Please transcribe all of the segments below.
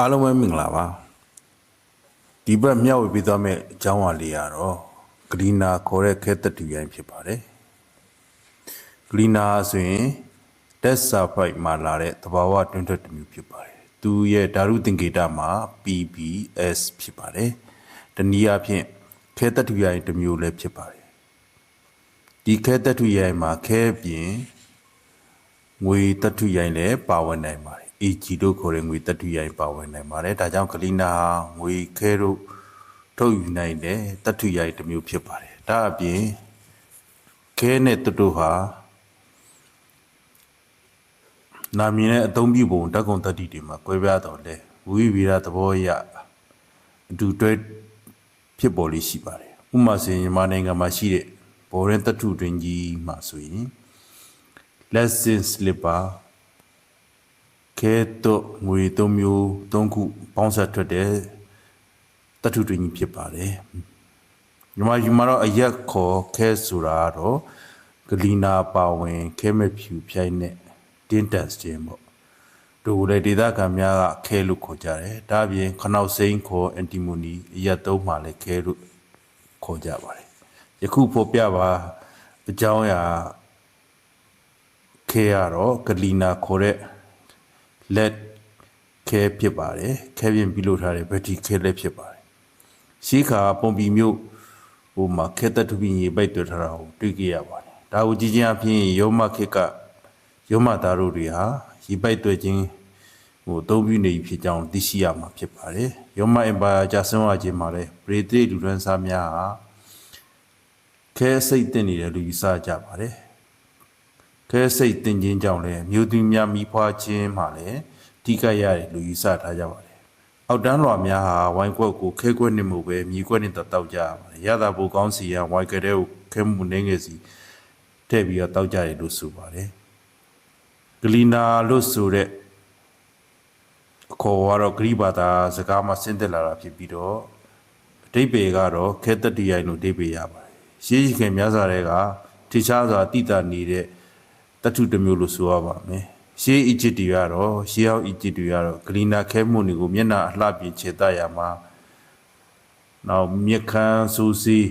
အားလုံးပဲမင်္ဂလာပါဒီဘက်မျှဝေပေးသွားမယ့်အကြောင်းအရာလေးကတော့ဂလီနာခေါ်တဲ့ခဲသက်တူရိုင်းဖြစ်ပါတယ်ဂလီနာဆိုရင်တက်ဆာဖိုက်မှာလာတဲ့သဘာဝတွင်းထွက်တစ်မျိုးဖြစ်ပါတယ်သူရဲ့ဓာတုသင်္ကေတမှာ PBS ဖြစ်ပါတယ်တနည်းအားဖြင့်ခဲသက်တူရိုင်းတစ်မျိုးလည်းဖြစ်ပါတယ်ဒီခဲသက်တူရိုင်းမှာခဲပြင်ငွေတတ္ထုရိုင်းလည်းပါဝင်နိုင်ပါတယ်။ AG တို့ခေါ်တဲ့ငွေတတ္ထုရိုင်းပါဝင်နိုင်ပါတယ်။ဒါကြောင့်ကလီနာဟာငွေခဲတို့ထုတ်ယူနိုင်တဲ့တတ္ထုရိုင်းတစ်မျိုးဖြစ်ပါတယ်။ဒါအပြင်ခဲနဲ့တတုဟာနာမည်နဲ့အသုံးပြုပုံတက်ကုံတတ္တိတွေမှာကွဲပြားတော်လဲဝိဝီရသဘောအရအတူတွဲဖြစ်ပေါ်လေးရှိပါတယ်။ဥပမာဆိုရင်မြန်မာနိုင်ငံမှာရှိတဲ့ဘော်ရင်တတ္ထုတွင်ကြီးမှာဆိုရင် lesson slipper ခဲတော့ငွေသုံးမျိုးသုံးခုပေါင်းဆက်ထွက်တဲ့တတ်ထုတွင်ကြီးဖြစ်ပါတယ်ညီမယူမတော့အရက်ခေါ်ခဲဆိုတာတော့ဂလီနာပါဝင်ခဲမဲ့ဖြူဖြိုင်းနဲ့တင်းတန်စခြင်းပေါ့တို့လည်းဒေသခံများကခဲလို့ခေါ်ကြတယ်ဒါအပြင်ခနောက်စိမ့်ခေါ်အန်တီမိုနီအရက်သုံးမှလည်းခဲလို့ခေါ်ကြပါတယ်ယခုဖော်ပြပါအကြောင်းအရာခဲရတော့ဂလီနာခေါ်တဲ့ လက်ခဲဖြစ်ပါတယ်ခဲပြင်ပြီးလို့ထားတဲ့ဘက်ထရီခဲလည်းဖြစ်ပါတယ်ရှိခါပုံပီမျိုးဟိုမှာခဲသက်ထပင်းရေပိုက်တွေ့ထားတာကိုတွေ့ကြရပါတယ်ဒါကိုကြည့်ချင်းအဖြစ်ယောမခေကယောမသားတို့တွေဟာရေပိုက်တွေ့ခြင်းဟိုအသုံးပြုနေပြီဖြစ်ကြောင်းသိရှိရမှာဖြစ်ပါတယ်ယောမအင်ပါယာကြာဆုံးရခြင်းမှာလဲပရိသေလူရန်စားများဟာခဲစိတ်တင်နေတယ်လို့ယူဆကြပါတယ် ခဲစိတ်တင်ခြင်းကြောင့်လည်းမြို့သူများမိဖွားခြင်းမှာလည်းထိခိုက်ရတယ်လို့ယူဆထားကြပါတယ်။အောက်တန်းလွာများဟာဝိုင်းကွက်ကိုခဲကွက်နဲ့မှုပဲမြေကွက်နဲ့တောက်ကြရပါတယ်။ရတာဘူကောင်းစီရန်ဝိုင်းကတဲ့ကိုခဲမှုနေငယ်စီထည့်ပြီးတော့တောက်ကြတယ်လို့ဆိုပါတယ်။ဂလီနာလို့ဆိုတဲ့အခေါ်ကတော့ဂရိဘာသာစကားမှာဆင်းသက်လာတာဖြစ်ပြီးတော့အတိတ်ပေကတော့ခဲတတိယိုင်လို့အတိတ်ပေရပါတယ်။ရှေးရှိခင်များစွာတွေကထိရှားစွာတိတာနေတဲ့ တထုတစ်မျိုးလို့ဆိုရပါမယ်ရှေးအီဂျစ်တွေကတော့ရှေးဟောင်းအီဂျစ်တွေကတော့ဂလီနာခဲမှုတွေကိုမျက်နှာအလှပြင်ခြေတရမှာနောက်မြက်ခမ်းစူးစီး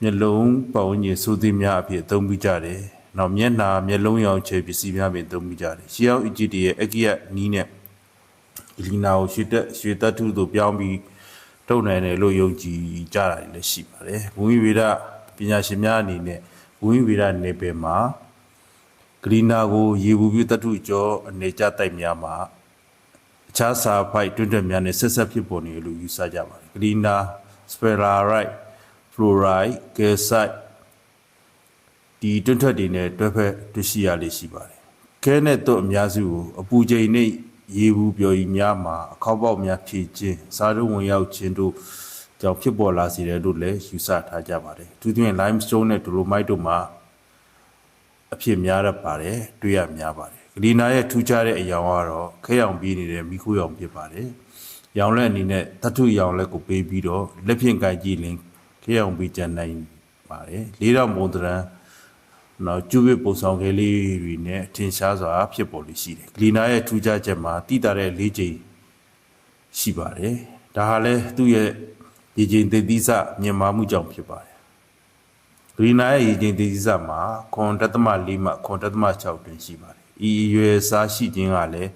မျက်လုံးပတ်ဝန်းကျင်စူးစီးများအဖြစ်အသုံးပြုကြတယ်နောက်မျက်နှာမျက်လုံးရောင်ခြေပစ္စည်းများပင်အသုံးပြုကြတယ်ရှေးဟောင်းအီဂျစ်တွေရဲ့အကိယနီးနဲ့ဂလီနာကိုရွှေတက်ရွှေတထုသို့ပြောင်းပြီးထုတ်နိုင်တယ်လို့ယုံကြည်ကြတာလည်းရှိပါတယ်ဘုံဝိဝေဒပညာရှင်များအနေနဲ့ဘုံဝိဝေဒနယ်ပယ်မှာ ဂရီနာကိုရေဘူးပြတတုကျော်အနေကြတိုက်များမှာအခြားစာဖိုက်တွင်းတွက်များနဲ့ဆက်ဆက်ဖြစ်ပေါ်နေလို့ယူဆကြပါတယ်ဂရီနာစပယ်လာရိုက်ဖလိုရိုက်ကယ်ဆိုက်ဒီတွင်းထွက်တွေနဲ့တွဲဖက်တွေ့ရှိရလေးရှိပါတယ်ခဲနဲ့တော့အများစုကိုအပူချိန်နဲ့ရေဘူးပျော်ရည်များမှာအခောက်ပေါက်များဖြည့်ခြင်းစားတုံးဝင်ရောက်ခြင်းတို့ကြောင့်ဖြစ်ပေါ်လာစေတယ်လို့လည်းယူဆထားကြပါတယ်သူတွင် limestone နဲ့ dolomite တို့မှာ အဖြစ်များရပါတယ်တွေ့ရများပါတယ်ဂလီနာရဲ့ထူးခြားတဲ့အယောင်ကတော့ခဲရောင်ပြီးနေတဲ့မိခိုးရောင်ဖြစ်ပါတယ်ရောင်လက်အနေနဲ့တထုရောင်လက်ကိုပေးပြီးတော့လက်ဖြင့်ကြိုက်ကြည့်လင်ခဲရောင်ပြီးကြံနိုင်ပါတယ်လေးတော့မုံတရန်နောက်ကျူဝစ်ပုံဆောင်ကလေးတွေနဲ့ထင်ရှားစွာဖြစ်ပေါ်လို့ရှိတယ်ဂလီနာရဲ့ထူးခြားချက်မှာတိတာတဲ့လေးချိန်ရှိပါတယ်ဒါဟာလဲသူ့ရဲ့ဒီချိန်သေသီးစမြင်မာမှုကြောင့်ဖြစ်ပါတယ် ဂရီနာရဲ့ရေချင်းဒေသစာမှာခွန်တသမ၄မှခွန်တသမ6တွင်ရှိပါတယ်။ဤအရွယ်စားရှိခြင်းကလည်း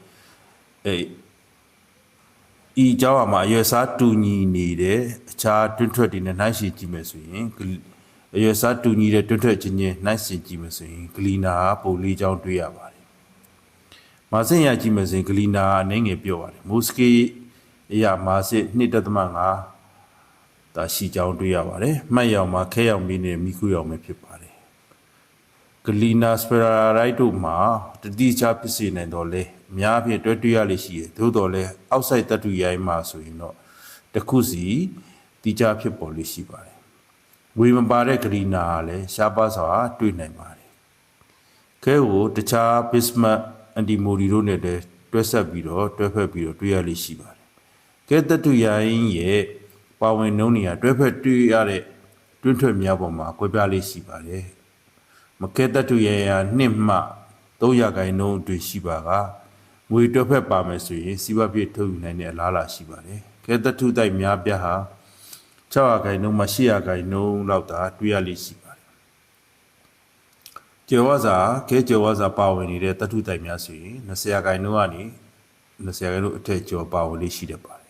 အဲဤเจ้าမှာအရွယ်စားတူညီနေတဲ့အခြားတွင်းထွက်တွေနဲ့နှိုင်းယှဉ်ကြည့်မယ်ဆိုရင်ဂလီအရွယ်စားတူညီတဲ့တွင်းထွက်ခြင်းချင်းနှိုင်းယှဉ်ကြည့်မယ်ဆိုရင်ဂလီနာကပုံလေးချောင်းတွေ့ရပါတယ်။မာစင်ရကြည့်မယ်ဆိုရင်ဂလီနာအနေငယ်ပြောပါတယ်။မိုစကေအရာမာစစ်2.5 ဒါရှိကြောင်းတွေ့ရပါတယ်။မှတ်ရောင်မှာခဲရောင်ပြီးနေမိခုရောင်ပဲဖြစ်ပါတယ်။ဂလီနာစပရာရိုက်တို့မှာတတိချဖြစ်စေနိုင်တော့လေအများအပြားတွဲတွေ့ရလိမ့်ရှိတယ်။သို့တော်လည်းအောက်ဆိုင်တတူရိုင်းမှာဆိုရင်တော့တစ်ခုစီတိကျဖြစ်ပေါ်လိမ့်ရှိပါတယ်။ဝေမပါတဲ့ဂလီနာကလည်းရှားပါစွာတွေ့နိုင်ပါတယ်။ခဲကိုတခြား bismuth antimony တို့နဲ့လည်းတွဲဆက်ပြီးတော့တွဲဖက်ပြီးတော့တွေ့ရလိမ့်ရှိပါတယ်။ကဲတတူရိုင်းရဲ့ ပါဝင်နှုံးနေရတွဲဖက်တွေ့ရတဲ့တွင်းထွက်များပေါ်မှာကွဲပြားလေးရှိပါတယ်။မကဲတတူရရနှစ်မှ300ခိုင်နှုန်းအတွင်းရှိပါကငွေတစ်ဖက်ပါမယ်ဆိုရင်စီးပွားဖြစ်ထုတ်ယူနိုင်တဲ့အလားအလာရှိပါတယ်ခဲတထုတိုက်များပြားဟာ600ခိုင်နှုန်းမှ800ခိုင်နှုန်းလောက်သာတွေ့ရလိမ့်ရှိပါတယ်ကျေဝါစာခဲကျေဝါစာပါဝင်နေတဲ့တထုတိုက်များဆိုရင်20ခိုင်နှုန်းကနေ20ခိုင်နှုန်းအထက်ကျော်ပါဝင်လေးရှိတတ်ပါတယ်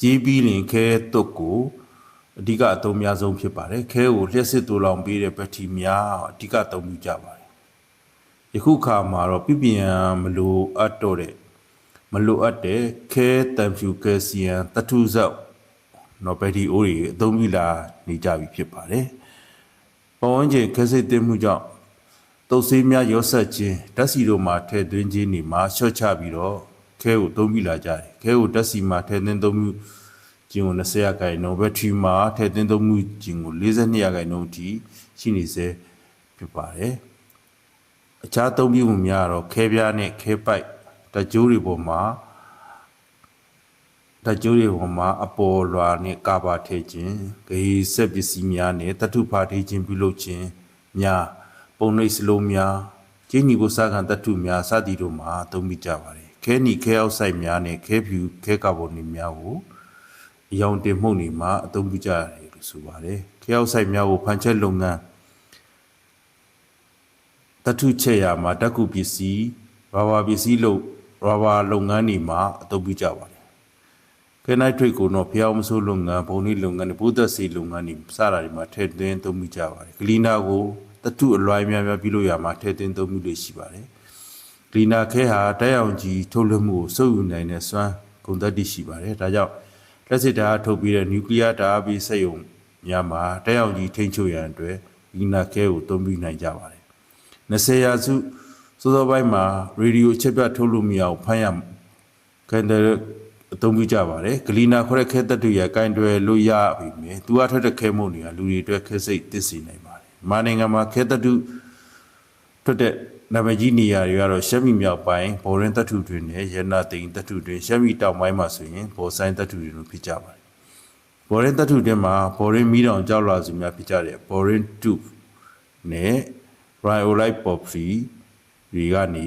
ကြီးပြီးရင်ခဲတုတ်ကိုအဓိကအသုံးများဆုံးဖြစ်ပါတယ်ခဲကိုလျှက်စစ်တူလောင်ပေးတဲ့ဘက်ထရီများအဓိကအသုံးပြုကြပါတယ်ယခုခါမှာတော့ပြပြင်းမလိုအပ်တော့တဲ့မလိုအပ်တဲ့ခဲတန်ဖြူကယ်ဆီယမ်တထုဇက်နော်ဘက်ထရီအိုးတွေအသုံးပြုလာနေကြပြီဖြစ်ပါတယ်ပဝန်းကျင်ခဲစစ်တင်မှုကြောင့်တုပ်ဆေးများရောဆက်ခြင်းဓာတ်စီတို့မှာထည့်သွင်းခြင်းနေမှာရှော့ချပြီးတော့ ခဲကိုသုံးပြုလာကြတယ်ခဲကိုဓာတ်စီမှာထည့်သွင်းသုံးမှုခြင်းကို20ရာခိုင်နှုန်းဘက်ထရီမှာထည့်သွင်းသုံးမှုခြင်းကို42ရာခိုင်နှုန်းအထိရှိနေစေဖြစ်ပါတယ်အခြားသုံးပြုမှုများကတော့ခဲပြားနဲ့ခဲပိုက်တကြိုးတွေပေါ်မှာတကြိုးတွေပေါ်မှာအပေါ်လွာနဲ့ကာဘာထည့်ခြင်းဂေးဆက်ပစ္စည်းများနဲ့တထုဖာထည့်ခြင်းပြုလုပ်ခြင်းများပုံနှိပ်စလုံးများကျင်းညီကိုစားကန်တထုများစသည်တို့မှာသုံးမိကြပါတယ် ခဲနီခဲအောက်ဆိုင်များနဲ့ခဲဖြူခဲကာဗွန်တွေများကိုအယောင်တင်မှုန့်တွေမှာအသုံးပြုကြရတယ်လို့ဆိုပါတယ်ခဲအောက်ဆိုင်များကိုဖန်ချက်လုပ်ငန်းတထုချက်ရမှာတက္ကုပစ္စည်းဘာဘာပစ္စည်းလို့ဘာဘာလုပ်ငန်းတွေမှာအသုံးပြုကြပါတယ်ခဲနိုင်ထွေကိုတော့ဖျောင်းမဆိုးလုပ်ငန်းဘုံနည်းလုပ်ငန်းဘုဒ္ဓစေလုပ်ငန်းတွေစတာတွေမှာထည့်သွင်းသုံးပြုကြပါတယ်ဂလီနာကိုတထုအလွိုင်းများများပြုလို့ရမှာထည့်သွင်းသုံးပြုလို့ရှိပါတယ်ဂ လီနာခဲဟာတိုက်အောင်ကြီးထုတ်လွှတ်မှုကိုစုပ်ယူနိုင်တဲ့စွမ်းကုန်သက်တည်ရှိပါတယ်ဒါကြောင့်လက်စစ်ဓာတ်ထုတ်ပြီးတဲ့နျူကလ িয়ার ဓာတ်ပြီးစက်ရုံများမှာတိုက်အောင်ကြီးထိန်းချုပ်ရန်အတွက်ဂလီနာခဲကိုသုံးပြုနိုင်ကြပါတယ်20ရာစုစောစောပိုင်းမှာရေဒီယိုအချက်ပြထုတ်လို့မရအောင်ဖမ်းရကန်တယ်အသုံးပြုကြပါတယ်ဂလီနာခေါ်တဲ့ခဲသက်တွေရကင်တွယ်လို့ရပြီမြေသူအထွက်တဲ့ခဲမုံတွေကလူတွေအတွက်ခဲစိတ်တည်စီနိုင်ပါတယ်မာနိုင်ငံမှာခဲသက်တုထွက်တဲ့ နာမည်ကြီးနေရာတွေကတော့ရှမ်းပြည်မြောက်ပိုင်းဘော်ရင်တပ်ထုတွေနဲ့ရနာသိန်းတပ်ထုတွေရှမ်းပြည်တောင်ပိုင်းမှာဆိုရင်ဘော်ဆိုင်တပ်ထုတွေလို့ဖြစ်ကြပါတယ်ဘော်ရင်တပ်ထုတွေမှာဘော်ရင်မီးတောင်ကြောက်လာစုများဖြစ်ကြတယ်ဘော်ရင်တူနဲ့ rhyolite poppy တွေကနေ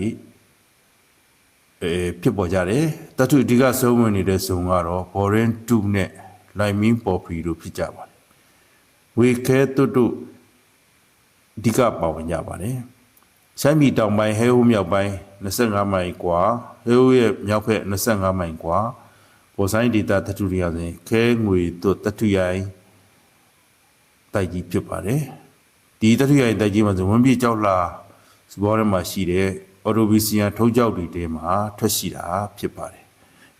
အဲဖြစ်ပေါ်ကြတယ်တတုအဓိကဆုံးဝင်နေတဲ့ဇုံကတော့ borin 2နဲ့ liming poppy တို့ဖြစ်ကြပါတယ်ဝေခဲတုတုအဓိကပါဝင်ကြပါတယ် ရှမ်းပြည်တောင်ပိုင်းဟဲဟိုးမြောက်ပိုင်း25မိုင်ကွာဟဲဟိုးရဲ့မြောက်ဘက်25မိုင်ကွာပေါ်ဆိုင်ဒေတာတတုရိယာစဉ်ခဲငွေတို့တတုရိုင်တိုက်ကြီးဖြစ်ပါတယ်ဒီတတုရိုင်တိုက်ကြီးမှာဆိုဝင်းပြေကြောက်လာစပေါ်ထဲမှာရှိတဲ့အော်တိုဘီစီယန်ထုံးကြောက်တွေတဲမှာထွက်ရှိတာဖြစ်ပါတယ်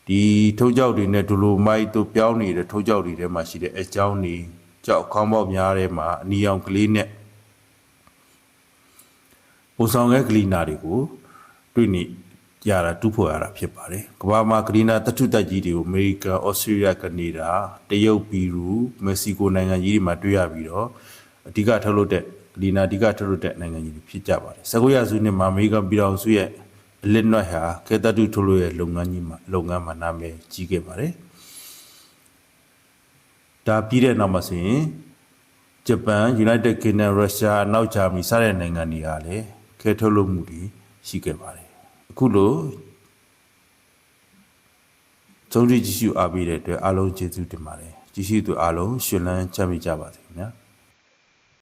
ဒီထုံးကြောက်တွေနဲ့ဒူလိုမိုက်တို့ပြောင်းနေတဲ့ထုံးကြောက်တွေထဲမှာရှိတဲ့အကြောင်းတွေကြောက်ခေါင်းပေါက်များထဲမှာအနီအောင်ကလေးနဲ့ ပုံဆောင်ရဲ့ဂလီနာတွေကိုတွေ့နေရတာတူဖို့ရတာဖြစ်ပါတယ်ကမ္ဘာမှာဂလီနာတထုတက်ကြီးတွေကိုအမေရိကန်ဩစတြေးလျကနေဒါတရုတ်ပီရူမက္ကဆီကိုနိုင်ငံကြီးတွေမှာတွေ့ရပြီးတော့အဓိကထုတ်လုပ်တဲ့လီနာဒီကထုတ်လုပ်တဲ့နိုင်ငံကြီးတွေဖြစ်ကြပါတယ်။စကုရစုနှစ်မှာအမေရိကန်ပြည်တော်စုရဲ့အလစ်နွတ်ဟာကေတတုထုတ်လုပ်ရဲ့လုပ်ငန်းကြီးမှာလုပ်ငန်းမှာနာမည်ကြီးခဲ့ပါတယ်။ဒါပြီးတဲ့နောက်မှာဆိုရင်ဂျပန် United Kingdom ရုရှားနောက်ဂျာမနီစတဲ့နိုင်ငံတွေကလည်း ခဲထုတ်လုပ်မှုတွေရှိခဲ့ပါတယ်။အခုလိုသုံးကြည့်ကြည့်ရှုအားပေးတဲ့အတွက်အားလုံးကျေးဇူးတင်ပါတယ်။ကြည့်ရှုသူအားလုံးရှင်လန်းချမ်းမြေ့ကြပါစေခင်ဗျာ။